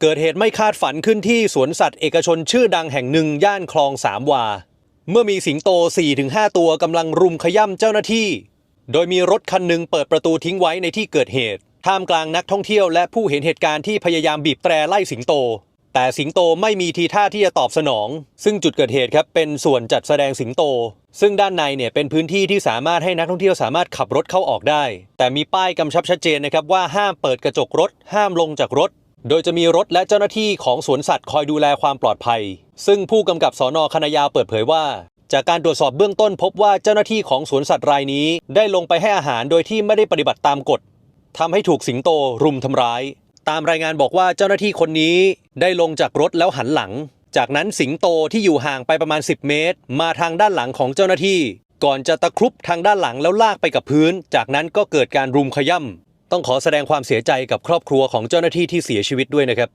เกิดเหตุไม่คาดฝันขึ้นที่สวนสัตว์เอกชนชื่อดังแห่งหนึ่งย่านคลองสามวา เมื่อมีสิงโต 4-5 ตัวกำลังรุมขย่ำเจ้าหน้าที่ โดยมีรถคันหนึ่งเปิดประตูทิ้งไว้ในที่เกิดเหตุ ท่ามกลางนักท่องเที่ยวและผู้เห็นเหตุการณ์ที่พยายามบีบแตรไล่สิงโต แต่สิงโตไม่มีทีท่าที่จะตอบสนอง ซึ่งจุดเกิดเหตุครับเป็นส่วนจัดแสดงสิงโต ซึ่งด้านในเนี่ยเป็นพื้นที่ที่สามารถให้นักท่องเที่ยวสามารถขับรถเข้าออกได้ แต่มีป้ายกำชับชัดเจนนะครับว่าห้ามเปิดกระจกรถ ห้ามลงจากรถ โดยจะมีรถและเจ้าหน้าที่ของสวนสัตว์คอยดูแลความปลอดภัย ซึ่งผู้กำกับสอนอคณะยาวเปิดเผยว่า จากการตรวจสอบเบื้องต้นพบว่าเจ้าหน้าที่ของสวนสัตว์รายนี้ได้ลงไปให้อาหารโดยที่ไม่ได้ปฏิบัติตามกฎทำให้ถูกสิงโตรุมทำร้าย ตามรายงานบอกว่าเจ้าหน้าที่คนนี้ได้ลงจากรถแล้วหันหลัง จากนั้นสิงโตที่อยู่ห่างไปประมาณ 10 เมตร มาทางด้านหลังของเจ้าหน้าที่ ก่อนจะตะครุบทางด้านหลังแล้วลากไปกับพื้น จากนั้นก็เกิดการรุมขย่ำ ต้องขอแสดงความเสียใจกับครอบครัวของเจ้าหน้าที่ที่เสียชีวิตด้วยนะครับ